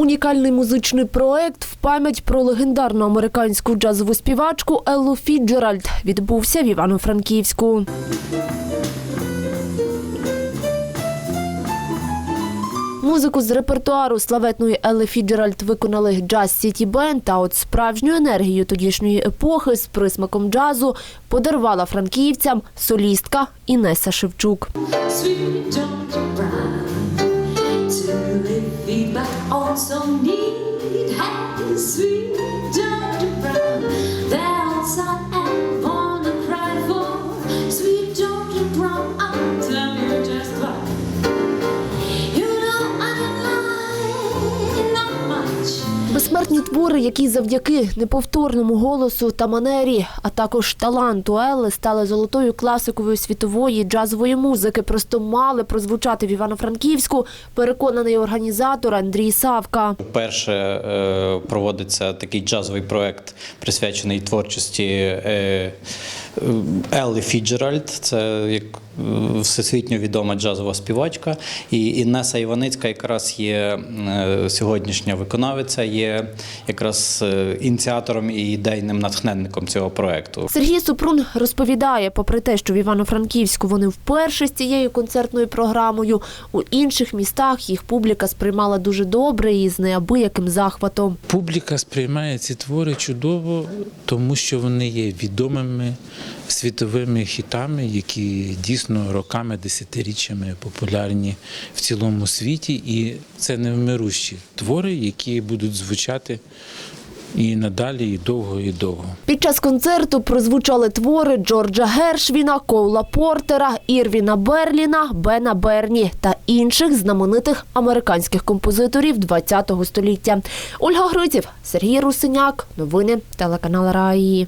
Унікальний музичний проект в пам'ять про легендарну американську джазову співачку Еллу Фіджеральд відбувся в Івано-Франківську. Музику з репертуару славетної Елли Фіджеральд виконали джаз Сіті Бенд, та от справжню енергію тодішньої епохи з присмаком джазу подарувала франківцям солістка Інеса Шевчук. Live feedback on some need Безсмертні твори, які завдяки неповторному голосу та манері, а також таланту Елли, стали золотою класикою світової джазової музики. Просто мали прозвучати в Івано-Франківську. Переконаний організатор Андрій Савка. Вперше е, проводиться такий джазовий проект, присвячений творчості е, е, Фіджеральд. Це як е, всесвітньо відома джазова співачка. І Інеса Іваницька якраз є е, сьогоднішня виконавиця, є якраз ініціатором і ідейним натхненником цього проекту. Сергій Супрун розповідає, попри те, що в Івано-Франківську вони вперше з цією концертною програмою, у інших містах їх публіка сприймала дуже добре і з неабияким захватом. Публіка сприймає ці твори чудово, тому що вони є відомими світовими хітами, які дійсно роками, десятиріччями популярні в цілому світі. І це невмирущі твори, які будуть звучати і надалі, і довго, і довго. Під час концерту прозвучали твори Джорджа Гершвіна, Коула Портера, Ірвіна Берліна, Бена Берні та інших знаменитих американських композиторів ХХ століття. Ольга Гриців, Сергій Русиняк. Новини телеканал Раї.